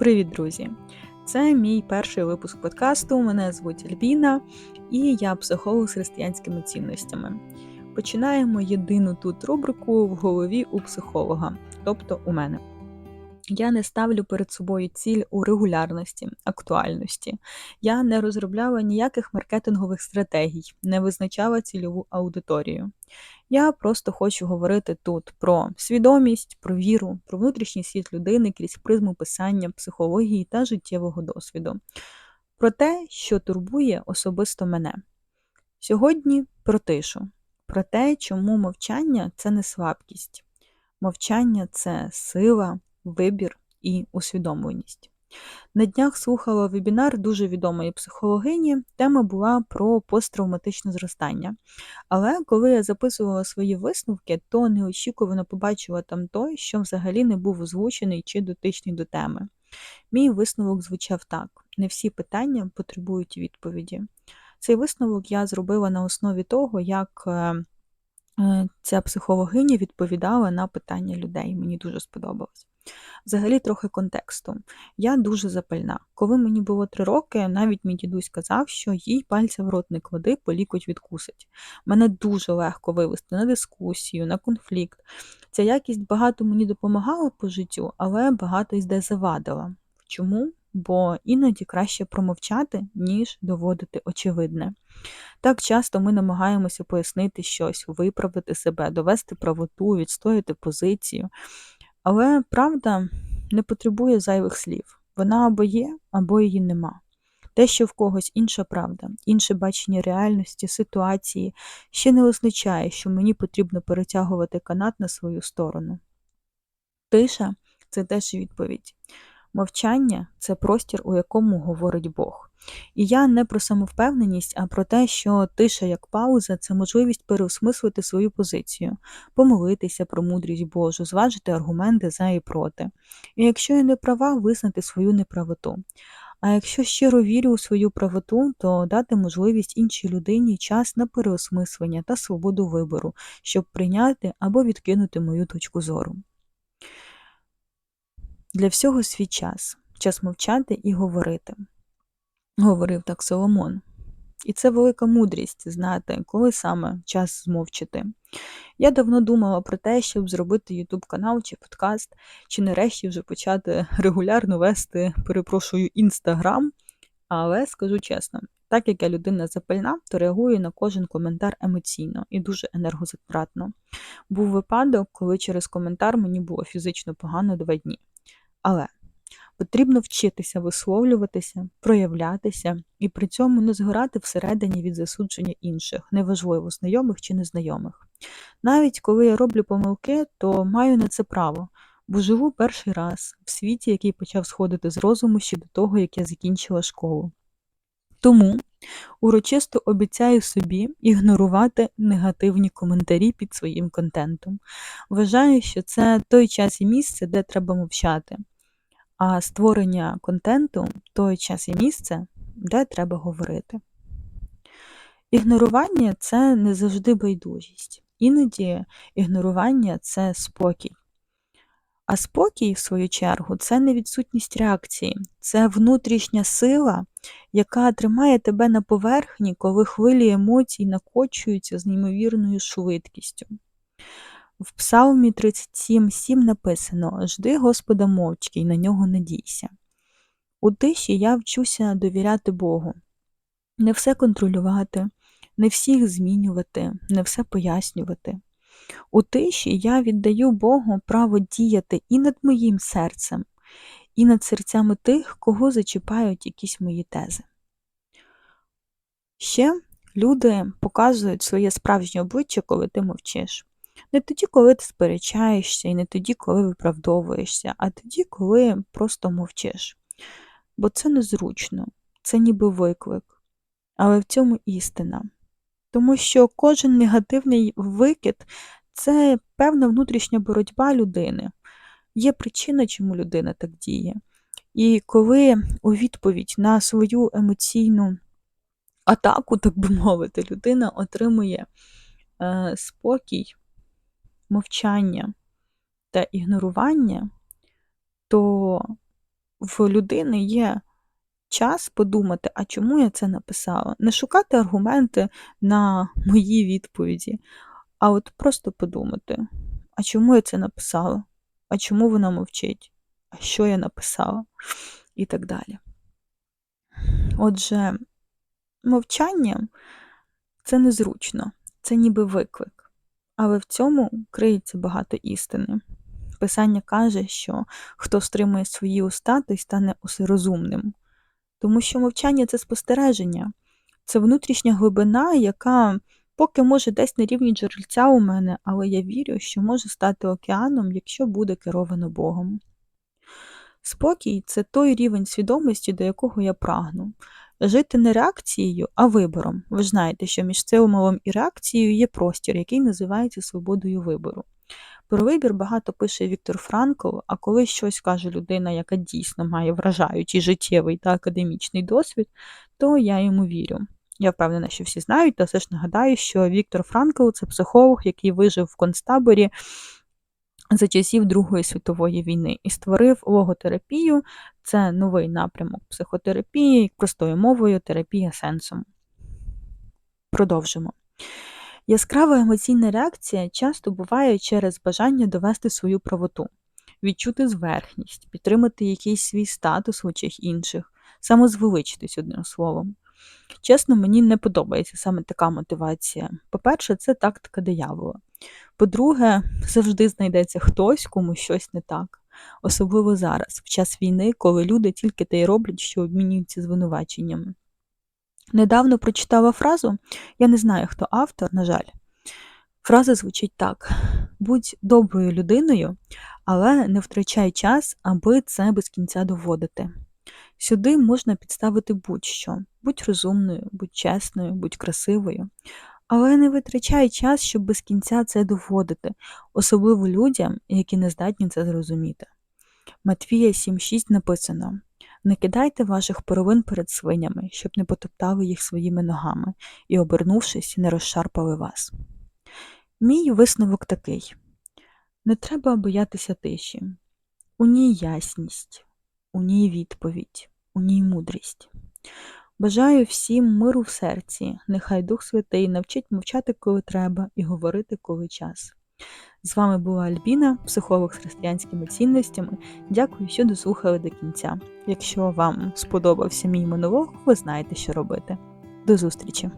Привіт, друзі! Це мій перший випуск подкасту. Мене звуть Альбіна, і я психолог з християнськими цінностями. Починаємо єдину тут рубрику в голові у психолога, тобто у мене. Я не ставлю перед собою ціль у регулярності, актуальності. Я не розробляла ніяких маркетингових стратегій, не визначала цільову аудиторію. Я просто хочу говорити тут про свідомість, про віру, про внутрішній світ людини крізь призму писання, психології та життєвого досвіду, про те, що турбує особисто мене. Сьогодні про тишу, про те, чому мовчання це не слабкість, мовчання це сила, вибір і усвідомленість. На днях слухала вебінар дуже відомої психологині. Тема була про посттравматичне зростання. Але коли я записувала свої висновки, то неочікувано побачила там той, що взагалі не був озвучений чи дотичний до теми. Мій висновок звучав так: не всі питання потребують відповіді. Цей висновок я зробила на основі того, як е, ця психологиня відповідала на питання людей. Мені дуже сподобалось. Взагалі, трохи контексту. Я дуже запальна. Коли мені було три роки, навіть мій дідусь казав, що їй пальця в рот не клади, полікоть відкусить. Мене дуже легко вивести на дискусію, на конфлікт. Ця якість багато мені допомагала по життю, але багато й де завадила. Чому? Бо іноді краще промовчати, ніж доводити очевидне. Так часто ми намагаємося пояснити щось, виправдати себе, довести правоту, відстояти позицію. Але правда не потребує зайвих слів. Вона або є, або її нема. Те, що в когось інша правда, інше бачення реальності, ситуації, ще не означає, що мені потрібно перетягувати канат на свою сторону. Тиша це теж відповідь. Мовчання це простір, у якому говорить Бог. І я не про самовпевненість, а про те, що тиша як пауза це можливість переосмислити свою позицію, помолитися про мудрість Божу, зважити аргументи за і проти. І якщо я не права, визнати свою неправоту. А якщо щиро вірю у свою правоту, то дати можливість іншій людині час на переосмислення та свободу вибору, щоб прийняти або відкинути мою точку зору. Для всього свій час, час мовчати і говорити, говорив так Соломон. І це велика мудрість знати, коли саме час змовчити. Я давно думала про те, щоб зробити YouTube канал чи подкаст, чи нарешті вже почати регулярно вести, перепрошую, інстаграм. Але скажу чесно, так як я людина запальна, то реагую на кожен коментар емоційно і дуже енергозатратно. Був випадок, коли через коментар мені було фізично погано два дні. Але потрібно вчитися висловлюватися, проявлятися і при цьому не згорати всередині від засудження інших, неважливо, знайомих чи незнайомих. Навіть коли я роблю помилки, то маю на це право, бо живу перший раз в світі, який почав сходити з розуму ще до того, як я закінчила школу. Тому урочисто обіцяю собі ігнорувати негативні коментарі під своїм контентом. Вважаю, що це той час і місце, де треба мовчати а створення контенту той час і місце, де треба говорити. Ігнорування це не завжди байдужість. Іноді ігнорування це спокій. А спокій, в свою чергу, це не відсутність реакції, це внутрішня сила, яка тримає тебе на поверхні, коли хвилі емоцій накочуються з неймовірною швидкістю. В Псалмі 37,7 написано Жди Господа мовчки і на нього надійся. У тиші я вчуся довіряти Богу, не все контролювати, не всіх змінювати, не все пояснювати. У тиші я віддаю Богу право діяти і над моїм серцем, і над серцями тих, кого зачіпають якісь мої тези. Ще люди показують своє справжнє обличчя, коли ти мовчиш. Не тоді, коли ти сперечаєшся, і не тоді, коли виправдовуєшся, а тоді, коли просто мовчиш. Бо це незручно, це ніби виклик. Але в цьому істина. Тому що кожен негативний викид це певна внутрішня боротьба людини. Є причина, чому людина так діє. І коли у відповідь на свою емоційну атаку, так би мовити, людина отримує е, спокій, мовчання та ігнорування, то в людини є час подумати, а чому я це написала. Не шукати аргументи на мої відповіді, а от просто подумати, а чому я це написала? А чому вона мовчить? А що я написала? І так далі. Отже, мовчання це незручно, це ніби виклик, але в цьому криється багато істини. Писання каже, що хто стримує свої уста, той стане усерозумним. Тому що мовчання це спостереження, це внутрішня глибина, яка поки може десь на рівні джерельця у мене, але я вірю, що може стати океаном, якщо буде керовано Богом. Спокій це той рівень свідомості, до якого я прагну. Жити не реакцією, а вибором. Ви знаєте, що між стимулом і реакцією є простір, який називається свободою вибору. Про вибір багато пише Віктор Франкл, а коли щось каже людина, яка дійсно має вражаючий життєвий та академічний досвід, то я йому вірю. Я впевнена, що всі знають, та все ж нагадаю, що Віктор Франкл це психолог, який вижив в концтаборі за часів Другої світової війни і створив логотерапію. Це новий напрямок психотерапії, простою мовою терапія сенсом. Продовжимо. Яскрава емоційна реакція часто буває через бажання довести свою правоту, відчути зверхність, підтримати якийсь свій статус в очах інших, самозвеличитись одним словом. Чесно, мені не подобається саме така мотивація. По-перше, це тактика диявола. По-друге, завжди знайдеться хтось, кому щось не так, особливо зараз, в час війни, коли люди тільки те й роблять, що обмінюються звинуваченнями. Недавно прочитала фразу, я не знаю, хто автор, на жаль. Фраза звучить так: будь доброю людиною, але не втрачай час, аби це без кінця доводити. Сюди можна підставити будь-що, будь розумною, будь чесною, будь красивою, але не витрачай час, щоб без кінця це доводити, особливо людям, які не здатні це зрозуміти. Матвія 7.6 написано не кидайте ваших поровин перед свинями, щоб не потоптали їх своїми ногами і, обернувшись, не розшарпали вас. Мій висновок такий: не треба боятися тиші, у ній ясність, у ній відповідь, у ній мудрість. Бажаю всім миру в серці, нехай Дух Святий навчить мовчати, коли треба, і говорити, коли час. З вами була Альбіна, психолог з християнськими цінностями. Дякую, що дослухали до кінця. Якщо вам сподобався мій монолог, ви знаєте, що робити. До зустрічі!